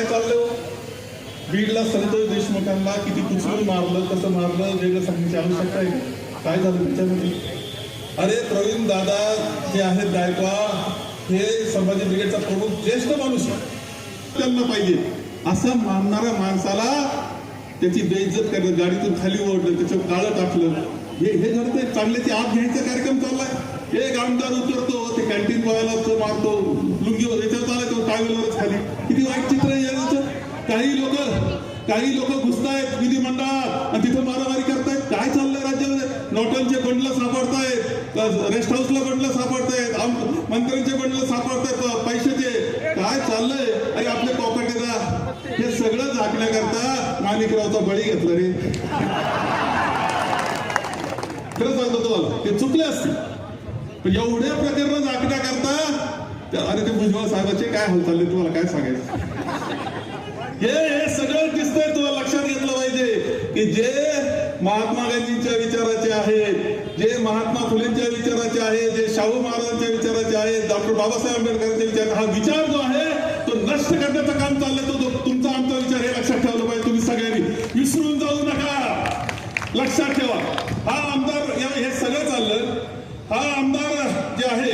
काय चाललं हो? बीडला संतोष देशमुखांना किती कुचलून मारलं कसं मारलं वेगळं सांगण्याची आवश्यकता आहे. काय झालं त्याच्यामध्ये? अरे प्रवीण दादा जे आहेत गायकवाड हे संभाजी ब्रिगेडचा प्रमुख ज्येष्ठ माणूस त्यांना पाहिजे. असं मानणाऱ्या माणसाला त्याची बेइज्जत करणं गाडीतून खाली ओढलं त्याच्यावर काळं टाकलं हे हे घडतंय. चांगल्याची आत घ्यायचा कार्यक्रम चाललाय. एक आमदार उतरतो ते कॅन्टीन बॉयला मारतो. लुंगीवर याच्यात आला तो टावेलवरच खाली. किती वाईट चित्र आहे काही लोक काही लोक घुसतायत विधिमंडळात आणि तिथं मारामारी करतायत. काय चाललंय राज्यामध्ये? नोटांचे बंडल सापडतायत रेस्ट हाऊसला बंडल सापडतायत मंत्र्यांचे बंडल सापडतायत पैशाचे. काय चाललंय? अरे आपले पॉकेटेला हे सगळं झाकण्याकरता माणिकरावचा बळी घेतला रे. खरं सांगतो तुम्हाला ते चुकले असतील. एवढ्या प्रकरण झाकण्याकरता करता अरे ते भुजबळ साहेबाचे काय हाल चालले तुम्हाला काय सांगायचं? हे हे सगळं दिसतंय तुम्हाला लक्षात घेतलं पाहिजे की जे महात्मा गांधींच्या विचाराचे आहेत जे महात्मा फुलेंच्या विचाराचे आहेत जे शाहू महाराजांच्या विचाराचे आहेत डॉक्टर बाबासाहेब आंबेडकरांच्या विचार हा विचार जो आहे तो नष्ट करण्याचं काम चाललंय तो तुमचा आमचा विचार हे लक्षात ठेवलं पाहिजे तुम्ही सगळ्यांनी. विसरून जाऊ नका. लक्षात ठेवा. हा आमदार या- हे सगळं हा आमदार जे आहे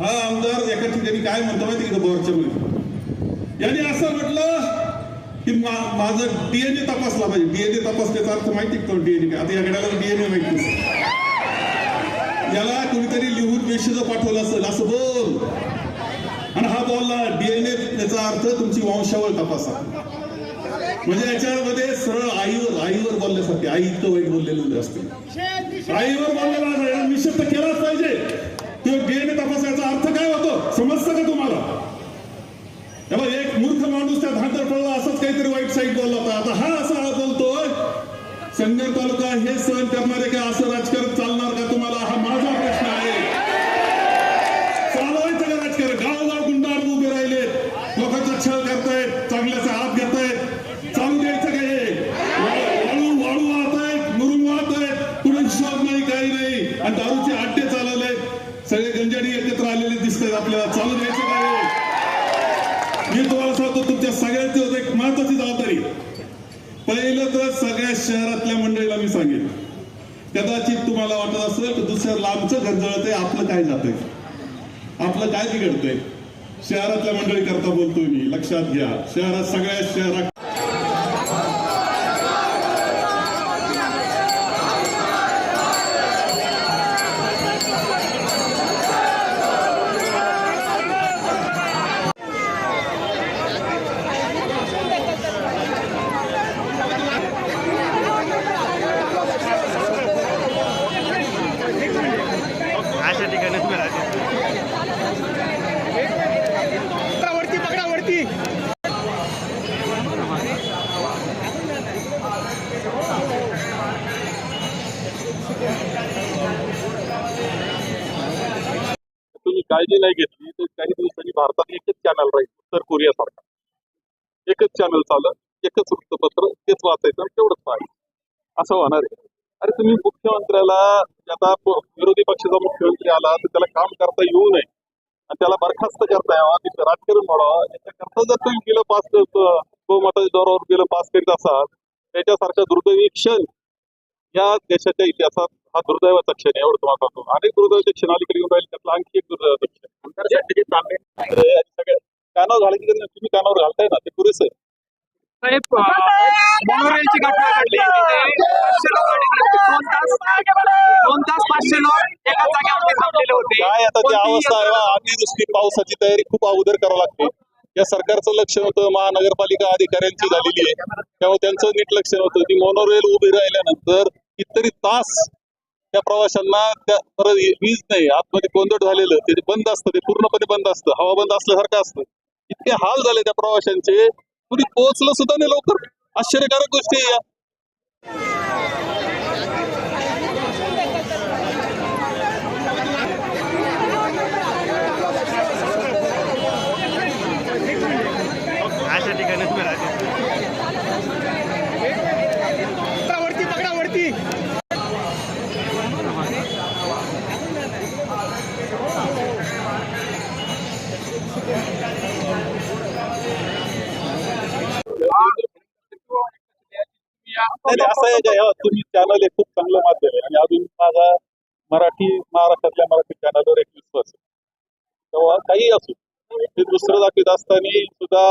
हा आमदार एका ठिकाणी काय म्हणतो माहिती का बोरच्या मध्ये? याने असं म्हटलं की मा- माझं डीएनए तपासला पाहिजे. डीएनए तपासण्याचा अर्थ माहिती का डीएनए काय आता या गड्याला डीएनए माहिती याला कुणीतरी लिहून मेसेज पाठवलं असेल असं बोल. आणि हा बोलला डीएनए त्याचा अर्थ तुमची वंशावळ तपासा. म्हणजे याच्यामध्ये सरळ आईवर आईवर बोलण्यासाठी आई इतकं वाईट बोललेलं असते आईवर बोललेला निश्चित केलाच पाहिजे. तो डीएनए तपासायचा अर्थ काय होतो? समजतं का तुम्हाला? एक मूर्ख माणूस त्या धांतर पडला असंच काहीतरी वाईट साईट बोलला होता. आता हा असा बोलतोय संगर तालुका हे सहन करणारे का असं राजकारण चालणार का तुम्हाला? हा माझा प्रश्न आहे चालवायचं का राजकारण गावोगाव गुंडाळ उभे राहिले लोकांचा छळ करतायत चांगल्याचा हात घेतायत चालू द्यायचं का हे वा- वाळू वाळू वाहत आहेत मुरुम वाहत आहेत कुठे हिशोब नाही काही नाही आणि दारूचे अड्डे चालवले सगळे गंजाडी एकत्र आलेले दिसत आहेत आपल्याला चालू द्यायचं काय मी तुम्हाला सांगतो तुमच्या सगळ्यांची होतं एक महत्वाची जबाबदारी पहिलं तर सगळ्या शहरातल्या मंडळीला मी सांगेन. कदाचित तुम्हाला वाटत असेल की दुसऱ्या लांबचं घर जळतंय आपलं काय जातंय? आपलं काय बिघडतंय? शहरातल्या मंडळी करता बोलतोय मी लक्षात घ्या. शहरात सगळ्या शहरात काळजी नाही घेतली तर काही दिवसांनी भारतात एकच चॅनल राहील उत्तर कोरियासारखा एकच चॅनल चालत एकच वृत्तपत्र तेच वाचायचं तेवढंच पाहिजे असं होणार आहे. अरे तुम्ही मुख्यमंत्र्याला म्हणजे आता विरोधी पक्षाचा मुख्यमंत्री आला तर त्याला काम करता येऊ नये. आणि त्याला बरखास्त करता यावा तिथं राजकारण म्हणावा याच्याकरता जर तुम्ही बिलं पास बहुमताच्या जोरावर बिलं पास करीत असाल त्याच्यासारखा दुर्दैवी क्षण या देशाच्या इतिहासात हा दुर्दैवाचा क्षण आहे एवढं तुम्हाला सांगतो. अनेक दुर्दैवाचे क्षण अलीकडे येऊन राहिले त्यातला आणखी एक दुर्दैवाचा क्षण. अरे, आणि सगळे कानावर घालायची गरज नाही. तुम्ही कानावर घालताय ना ते पुरेसं आहे. साहेब मनोरंजनची घटना घडली तिथे पाचशे लोक अडकले होते. दोन तास दोन तास पाचशे लोक एका जागेवरती थांबलेले होते. काय आता ती कोणतीही अवस्था आहे अतिवृष्टी पावसाची तयारी खूप अगोदर करावी लागते. या सरकारचं लक्ष होतं महानगरपालिका अधिकाऱ्यांची झालेली आहे. त्यामुळे त्यांचं नीट लक्ष नव्हतं. ती मोनोरेल उभी राहिल्यानंतर कितीतरी तास त्या प्रवाशांना त्या परत वीज नाही आतमध्ये गोंधळ झालेलं ते बंद असतं ते पूर्णपणे बंद असतं हवा बंद असल्यासारखं असतं. इतके हाल झाले त्या प्रवाशांचे कुणी पोहोचलं सुद्धा नाही लवकर. आश्चर्यकारक गोष्टी या अशा ठिकाणी तुम्ही राहते पकडा वरती पकडा वरती नाही, नाही, असं आहे का हे तुम्ही चॅनल हे खूप चांगलं माध्यम आहे आणि अजून माझा मराठी महाराष्ट्रातल्या मराठी चॅनलवर एक विश्वास आहे तेव्हा काही असू ते दुसरं दाखवत असताना सुद्धा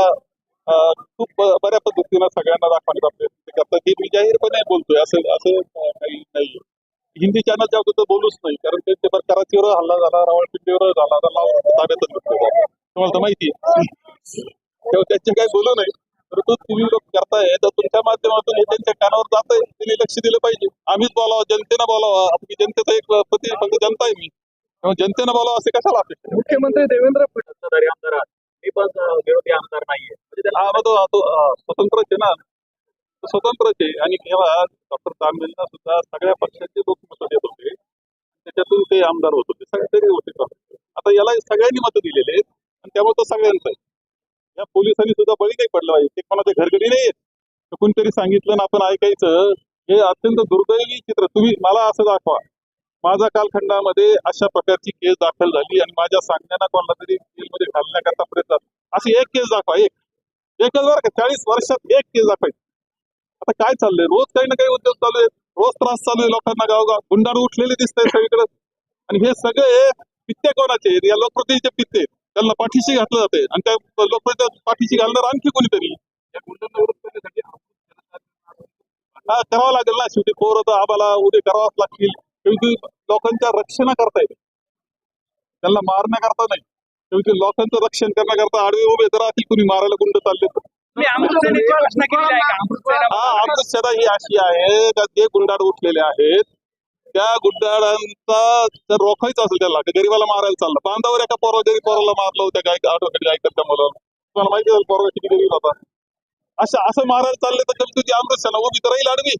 खूप बऱ्या पद्धतीनं सगळ्यांना दाखवण्याचा प्रयत्न ते करतात हे मी जाहीरपणे बोलतोय असं असं काही नाहीये हिंदी चॅनलच्या अगोदर बोलूच नाही कारण ते पेपर कराचीवर हल्ला झाला रावळपिंडीवर झाला आता लावून ताब्यातच तुम्हाला तर माहिती आहे. तेव्हा त्याचे काही बोलू नाही परंतु तुम्ही लोक करताय तर तुमच्या माध्यमातून हे त्यांच्या कानावर जात आहे त्यांनी लक्ष दिलं पाहिजे. आम्हीच बोलावं जनतेनं बोलावं. जनतेचा एक प्रति फक्त जनता आहे मी. जनतेनं बोलावं असे कशाला अपेक्षा? मुख्यमंत्री देवेंद्र फडणवीस आमदार मी पण विरोधी आमदार नाहीये. म्हणजे हा स्वतंत्रच आहे ना? स्वतंत्रच आहे. आणि तेव्हा डॉक्टर तांबेंना सुद्धा सगळ्या पक्षाचे लोक मतं देत होते. त्याच्यातून ते आमदार होत होते. सगळे होते. आता याला सगळ्यांनी मतं दिलेले आहेत. आणि त्यामुळे तो सगळ्यांचा आहे. या पोलिसांनी सुद्धा बळी नाही पडलं पाहिजे ते कोणाच्या घरगडी नाही येत कोणतरी सांगितलं ना आपण ऐकायचं. हे अत्यंत दुर्दैवी चित्र. तुम्ही मला असं दाखवा. माझा कालखंडामध्ये अशा प्रकारची केस दाखल झाली आणि माझ्या सांगण्याना कोणाला तरी जेलमध्ये घालण्याकरता प्रयत्न अशी एक केस दाखवा एक. एकच बरं का चाळीस वर्षात एक केस दाखवायची. आता काय चाललंय? रोज काही ना काही उद्योग चालू आहेत. रोज त्रास चालू आहे लोकांना गावगाव. गुंडाळ उठलेले दिसत सगळीकडे. आणि हे सगळे पित्ते कोणाचे आहेत? या लोकप्रतिनिधीचे पित्ते आहेत. त्यांना पाठीशी घातलं जाते आणि त्या लोकप्रतिनिधी पाठीशी घालणार आणखी कोणीतरी. हा करावं लागेल ना. शेवटी पोरं तर आम्हाला उद्या करावाच लागतील. शेवटी लोकांच्या रक्षणा करता येते त्यांना मारण्याकरता नाही. शेवटी लोकांचं रक्षण करण्याकरता आडवे उभे तर राहतील कुणी मारायला गुंड चालले तर. सेना हा अंधश्रद्धा ही अशी आहे का जे गुंडाळ उठलेले आहेत त्या गुंडाळांचा जर रोखायचं असेल त्याला गरीबाला मारायला चाललं. बांधावर एका पोरा गरीब पोराला मारलं होत्या गाय आठवड्यात गाय करत्या मुलं तुम्हाला माहिती आहे पोरगा किती गरीब होता. असं असं मारायला चालले तर कमी तुझी अमृतसेना उभी तर राहील आडवी.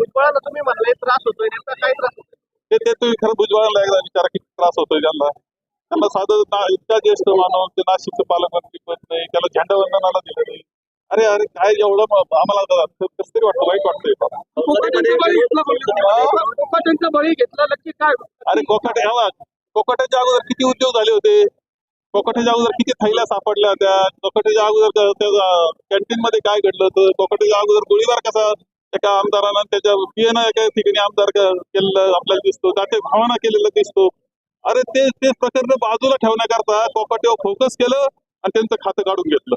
भुजबळांना तुम्ही म्हणले त्रास होतोय नेमका काय त्रास होतोय. ते ते तुम्ही खरं भुजबळांना एकदा विचारा किती त्रास होतोय त्यांना. त्यांना साधं इतका ज्येष्ठ माणूस ते नाशिकचं पालकमंत्री पद नाही त्याला झेंडावंदनाला दिलं नाही. अरे अरे काय एवढं आम्हाला कसं तरी वाटतं वाईट वाटतंय त्यांचा बळी घेतला नक्की काय? अरे कोकाटे हवा कोकाट्याच्या अगोदर किती उद्योग झाले होते? कोकाट्याच्या अगोदर किती थैल्या सापडल्या होत्या? कोकाट्याच्या अगोदर कॅन्टीन मध्ये काय घडलं होतं? कोकाट्याच्या अगोदर गोळीबार कसा एका आमदारानं त्याच्या पियानं एका ठिकाणी आमदार केलेलं आपल्याला दिसतो. जाते भावना केलेलं दिसतो. अरे ते ते प्रकरण बाजूला ठेवण्याकरता कोकाट्यावर फोकस केलं आणि त्यांचं खातं काढून घेतलं.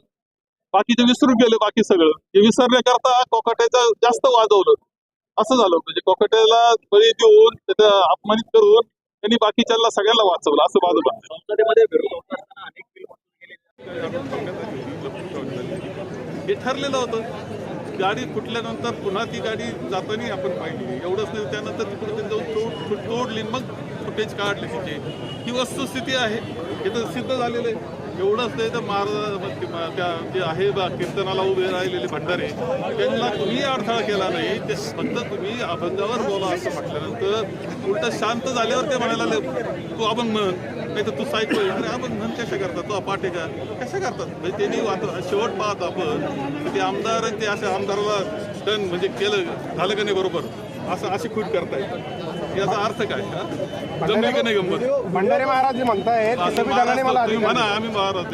बाकीचे विसरून गेले बाकी सगळं. हे विसरण्याकरता कोकाट्याचं जास्त वाजवलं असं झालं. म्हणजे कोकाट्याला बळी देऊन त्याचा अपमानित करून त्यांनी बाकीच्याला सगळ्यांना वाचवलं. असं माझं म्हणणं हे ठरलेलं होतं. गाडी फुटल्यानंतर पुन्हा ती गाडी जाताना आपण पाहिली. एवढंच नाही त्यानंतर तिकडे ते जाऊन तोड तोडली मग फुटेज काढले तिचे. ही वस्तुस्थिती आहे. हे तर सिद्ध झालेलं आहे. एवढंच नाही तर महाराज त्या जे आहे बा कीर्तनाला उभे राहिलेले भंडारे त्यांना तुम्ही अडथळा केला नाही. ते फक्त तुम्ही अभंगावर बोला असं म्हटल्यानंतर उलट शांत झाल्यावर ते म्हणायला तू अभंग म्हण नाही तर तू सायको अरे अभंग म्हण कशा करतात? तो पाठ का? कशा करतात? म्हणजे त्यांनी वाट शेवट पाहत आपण ते आमदार ते अशा आमदाराला डन म्हणजे केलं झालं का नाही बरोबर? असं अशी खूट करतायत. याचा अर्थ काय? जमली का नाही गंमत? भंडारे महाराज जे म्हणतायत की आम्ही संविधानाने मला महाराज- तुम्ही अधिकार म्हणा आम्ही महाराज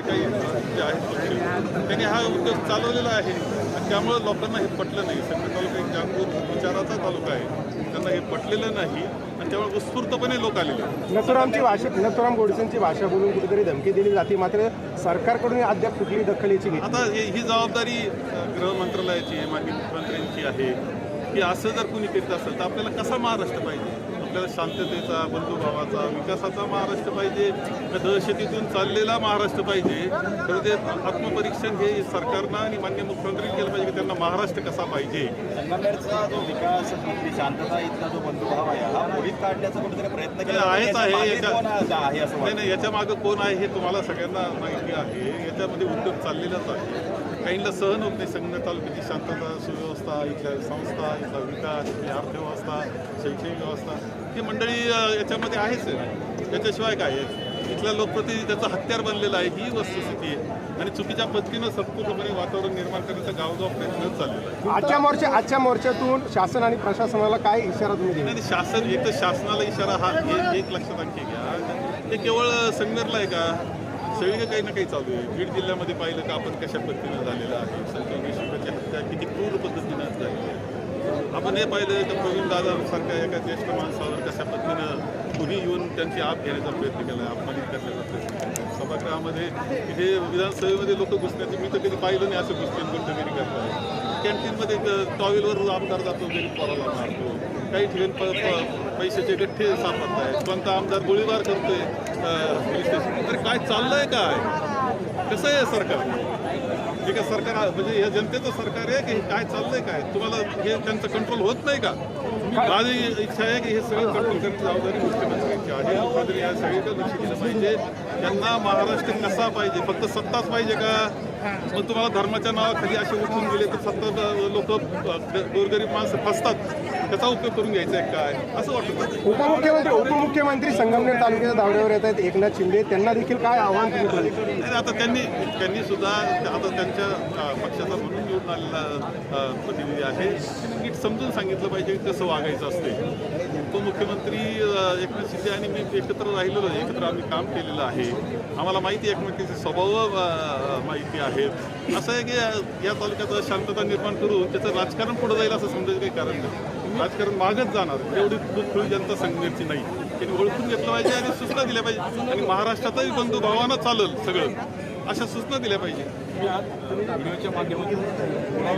काही जे आहेत पक्ष, त्यांनी हा उद्योग चालवलेला आहे. आणि त्यामुळे लोकांना हे पटलं नाही. संघ तालुका एक जागृत विचाराचा तालुका आहे. त्यांना हे पटलेलं नाही. आणि त्यामुळे उत्स्फूर्तपणे लोक आलेले आहेत. नथुरामची भाषा नथुराम गोडसेंची भाषा बोलून कुठेतरी धमकी दिली जाते. मात्र सरकारकडून अद्याप कुठली दखल याची घेतली आता हे- ही जबाबदारी अ, गृह मंत्रालयाची आहे माजी मुख्यमंत्र्यांची आहे. की असं जर कुणी करीत असेल तर आपल्याला कसा महाराष्ट्र पाहिजे? आपल्याला शांततेचा बंधुभावाचा विकासाचा महाराष्ट्र पाहिजे का दहशतीतून चाललेला महाराष्ट्र पाहिजे? तर ते आत्मपरीक्षण हे सरकारनं आणि मान्य मुख्यमंत्र्यांनी केलं पाहिजे की त्यांना महाराष्ट्र कसा पाहिजे? संगमनेरचा जो विकास शांतता इथला जो बंधुभाव आहे हा मोडीत काढण्याचा कुठेतरी प्रयत्न केला नाही, आहेच. आहे. नाही नाही. याच्या मागं कोण आहे हे तुम्हाला सगळ्यांना माहिती आहे. याच्यामध्ये उद्योग चाललेलाच आहे. काहींना सहन होत नाही संघ तालुक्याची शांतता सुव्यवस्था इथल्या संस्था इथला विकास इथली अर्थव्यवस्था शैक्षणिक व्यवस्था ही मंडळी याच्यामध्ये आहेच. आहे त्याच्याशिवाय काय आहे? इथल्या लोकप्रतिनिधी त्याचा हत्यार बनलेला आहे ही वस्तुस्थिती आहे. आणि चुकीच्या पद्धतीनं सत्पूर्णपणे वातावरण निर्माण करण्याचा गावगाव प्रयत्न चाललेला आहे. आजच्या मोर्चा आजच्या मोर्चातून शासन आणि प्रशासनाला काय इशारा तुम्ही नाही शासन एक तर शासनाला इशारा हा एक एक लक्षात आणखी घ्या. हे केवळ संगमेरला आहे का? सगळीकडे काही ना काही चालू आहे. बीड जिल्ह्यामध्ये पाहिलं का आपण कशा पद्धतीनं झालेलं आहे? संचार किती क्रूर पद्धतीनं झालेल्या आपण हे पाहिलं तर प्रवीण दादासारख्या एका ज्येष्ठ माणसावर कशा पद्धतीनं कुणी येऊन त्यांची आप घेण्याचा प्रयत्न केला अपमानित करण्याचा प्रयत्न केला. सभागृहामध्ये इथे विधानसभेमध्ये लोक घुसण्याचे मी तर कधी पाहिलं नाही असं घुसण्यात गुंडगिरी करतात कॅन्टीनमध्ये टॉवेलवर आमदार जातो घरी पोराला मारतो. काही ठिकाणी प पैशाचे गठ्ठे सापडत आहेत कोणता आमदार गोळीबार करतोय पोलीस स्टेशन तर काय चाललंय काय? कसं आहे सरकार हे काय सरकार म्हणजे हे जनतेचं सरकार आहे की काय चाललंय काय? तुम्हाला हे त्यांचं कंट्रोल होत नाही का? माझी इच्छा आहे की हे सगळं कंट्रोल करण्याची जबाबदारी मुख्यमंत्र्यांची आहे. मुख्यमंत्री या सगळीकडे लक्ष दिलं पाहिजे. त्यांना महाराष्ट्र कसा पाहिजे? फक्त सत्ताच पाहिजे का? मग तुम्हाला धर्माच्या नावाखाली असे उठून गेले तर सत्ता लोक गोरगरीब माणसं फसतात? त्याचा उपयोग करून घ्यायचा आहे काय? असं वाटतं उपमुख्यमंत्री उपमुख्यमंत्री संगमनेर तालुक्याच्या दौऱ्यावर येत आहेत. एकनाथ शिंदे त्यांना देखील काय आव्हान तुम्ही केलं? नाही, आता त्यांनी त्यांनी सुद्धा आता त्यांच्या पक्षाचा म्हणून निवडून आलेला प्रतिनिधी आहे. नीट समजून सांगितलं पाहिजे की कसं वागायचं असते. उपमुख्यमंत्री एकनाथ शिंदे आणि मी एकत्र राहिलेलो आहे. एकत्र आम्ही काम केलेलं आहे. आम्हाला माहिती आहे एकमेकांचे स्वभाव माहिती आहेत. असं आहे की या तालुक्यात शांतता निर्माण करून त्याचं राजकारण पुढे जाईल असं समजायचं काही कारण नाही. राजकारण मागत जाणार. एवढी खुळी जनता संघटनेची नाही. त्यांनी ओळखून घेतलं पाहिजे आणि सूचना दिल्या पाहिजे. आणि महाराष्ट्रातही बंधुभावानं चालेल सगळं. अशा सूचना दिल्या पाहिजे.